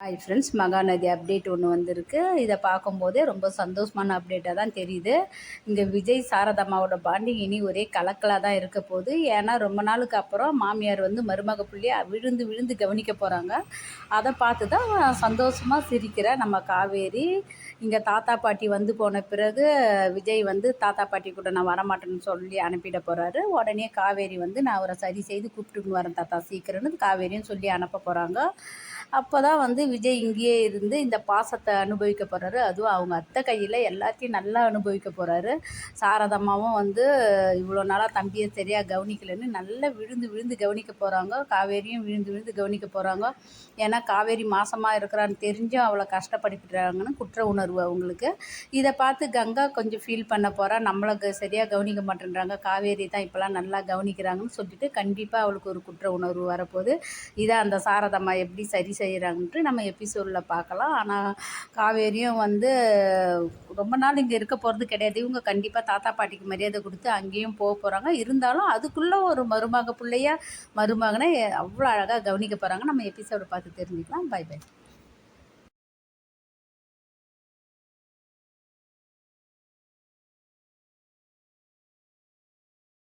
Hi friends Mahanadi update ஒன்று வந்திருக்கு. இதை பார்க்கும்போதே ரொம்ப சந்தோஷமான அப்டேட்டாக தான் தெரியுது. இங்கே விஜய் சாரதாமாவோட பாண்டிங் இனி ஒரே கலக்கலாக தான் இருக்க போகுது. ஏன்னா ரொம்ப நாளுக்கு அப்புறம் மாமியார் வந்து மருமக புள்ளியை விழுந்து விழுந்து கவனிக்க போகிறாங்க அதை பார்த்து தான் சந்தோஷமாக சிரிக்கிற நம்ம காவேரி இங்கே தாத்தா பாட்டி வந்து போன பிறகு விஜய் வந்து தாத்தா பாட்டி கூட நான் வரமாட்டேன்னு சொல்லி அனுப்பிட போகிறாரு உடனே காவேரி வந்து நான் அவரை சரி செய்து கூப்பிட்டுன்னு வரேன் தாத்தா. சீக்கிரம்னு காவேரியும் சொல்லி அனுப்ப போகிறாங்க அப்போ தான் வந்து விஜய் இங்கேயே இருந்து இந்த பாசத்தை அனுபவிக்க போகிறாரு அதுவும் அவங்க அத்தை கையில் எல்லாத்தையும் நல்லா அனுபவிக்க போகிறாரு சாரதம்மாவும் வந்து இவ்வளோ நாளாக தம்பியை சரியாக கவனிக்கலைன்னு நல்லா விழுந்து விழுந்து கவனிக்க போகிறாங்க காவேரியும் விழுந்து விழுந்து கவனிக்க போகிறாங்க ஏன்னா காவேரி மாசமாக இருக்கிறான்னு தெரிஞ்சும் அவளை கஷ்டப்படுத்திட்டாங்கன்னு குற்ற உணர்வு அவங்களுக்கு. இதை பார்த்து கங்கா கொஞ்சம் ஃபீல் பண்ண போகிறா நம்மளுக்கு சரியாக கவனிக்க மாட்டேன்றாங்க. காவேரி தான் இப்போலாம் நல்லா கவனிக்கிறாங்கன்னு சொல்லிட்டு கண்டிப்பாக அவளுக்கு ஒரு குற்ற உணர்வு வரப்போகுது. இதை அந்த சாரதம்மா எப்படி சரி செய்கிறாங்கன்ட்டு நம்ம எபிசோடில் பார்க்கலாம். ஆனால் காவேரியும் வந்து ரொம்ப நாள் இங்கே இருக்க போகிறது கிடையாது. இவங்க கண்டிப்பாக தாத்தா பாட்டிக்கு மரியாதை கொடுத்து அங்கேயும் போக போகிறாங்க இருந்தாலும் அதுக்குள்ளே ஒரு மருமக பிள்ளையா மருமகனை அவ்வளோ அழகாக கவனிக்க போகிறாங்க நம்ம எபிசோடை பார்த்து தெரிஞ்சுக்கலாம். By by